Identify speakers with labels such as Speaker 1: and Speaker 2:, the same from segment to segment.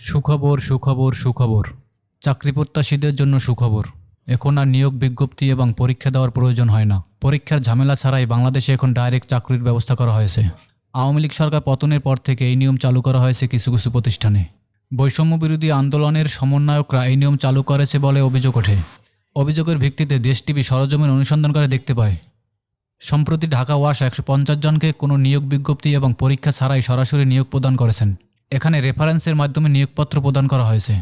Speaker 1: সুখবর সুখবর সুখবর। চাকরি প্রত্যাশীদের জন্য সুখবর। এখন আর নিয়োগ বিজ্ঞপ্তি এবং পরীক্ষা দেওয়ার প্রয়োজন হয় না। পরীক্ষার ঝামেলা ছাড়াই বাংলাদেশে এখন ডাইরেক্ট চাকরির ব্যবস্থা করা হয়েছে। আওয়ামী লীগ সরকার পতনের পর থেকে এই নিয়ম চালু করা হয়েছে কিছু কিছু প্রতিষ্ঠানে। বৈষম্য বিরোধী আন্দোলনের সমন্বয়করা এই নিয়ম চালু করেছে বলে অভিযোগ ওঠে। অভিযোগের ভিত্তিতে দেশ টিভি সরজমিন অনুসন্ধান করে দেখতে পায়। সম্প্রতি ঢাকা ওয়াশ একশো পঞ্চাশ জনকে কোনো নিয়োগ বিজ্ঞপ্তি এবং পরীক্ষা ছাড়াই সরাসরি নিয়োগ প্রদান করেছেন। এখানে রেফারেন্সের মাধ্যমে নিয়োগপত্র প্রদান করা হয়েছে।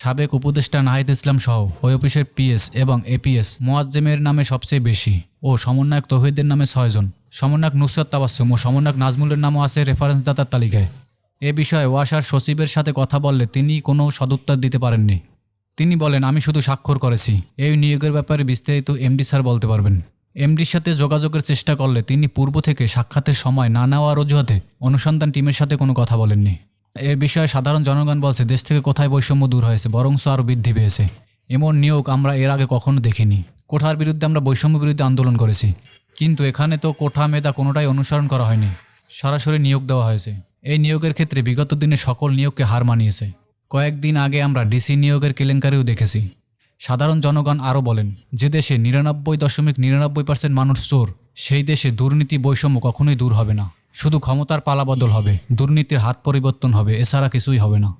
Speaker 1: সাবেক উপদেষ্টা নাহিদ ইসলাম সহ ওই অফিসের পিএস এবং এপিএস মোয়াজ্জেমের নামে সবচেয়ে বেশি ও সমন্বয়ক তহিদের নামে ছয়জন সমন্বয়ক নুসরত তাবাসুম ও সমন্বয়ক নাজমুলের নামও আছে রেফারেন্স দাতার তালিকায়। এ বিষয়ে ওয়াসার সচিবের সাথে কথা বললে তিনি কোনো সদুত্তর দিতে পারেননি। তিনি বলেন, আমি শুধু স্বাক্ষর করেছি। এই নিয়োগের ব্যাপারে বিস্তারিত এমডি স্যার বলতে পারবেন। এমডির সাথে যোগাযোগের চেষ্টা করলে তিনি পূর্ব থেকে সাক্ষাতের সময় না নেওয়ার অজুহাতে অনুসন্ধান টিমের সাথে কোনো কথা বলেননি। এ বিষয়ে সাধারণ জনগণ বলছে, দেশ থেকে কোথায় বৈষম্য দূর হয়েছে? বরংস আরও বৃদ্ধি পেয়েছে। এমন নিয়োগ আমরা এর আগে কখনো দেখিনি। কোঠার বিরুদ্ধে আমরা বৈষম্য বিরুদ্ধে আন্দোলন করেছি। কিন্তু এখানে তো কোঠা মেধা কোনোটাই অনুসরণ করা হয়নি। সরাসরি নিয়োগ দেওয়া হয়েছে। এই নিয়োগের ক্ষেত্রে বিগত দিনে সকল নিয়োগকে হার মানিয়েছে। কয়েকদিন আগে আমরা ডিসি নিয়োগের কেলেঙ্কারিও দেখেছি। সাধারণ জনগণ আরও বলেন, যে দেশে নিরানব্বই দশমিক নিরানব্বই পার্সেন্ট মানুষ চোর, সেই দেশে দুর্নীতি, বৈষম্য কখনোই দূর হবে না। শুধু ক্ষমতার পালাবদল হবে দুর্নীতির হাত পরিবর্তন হবে এছাড়া কিছুই হবে না।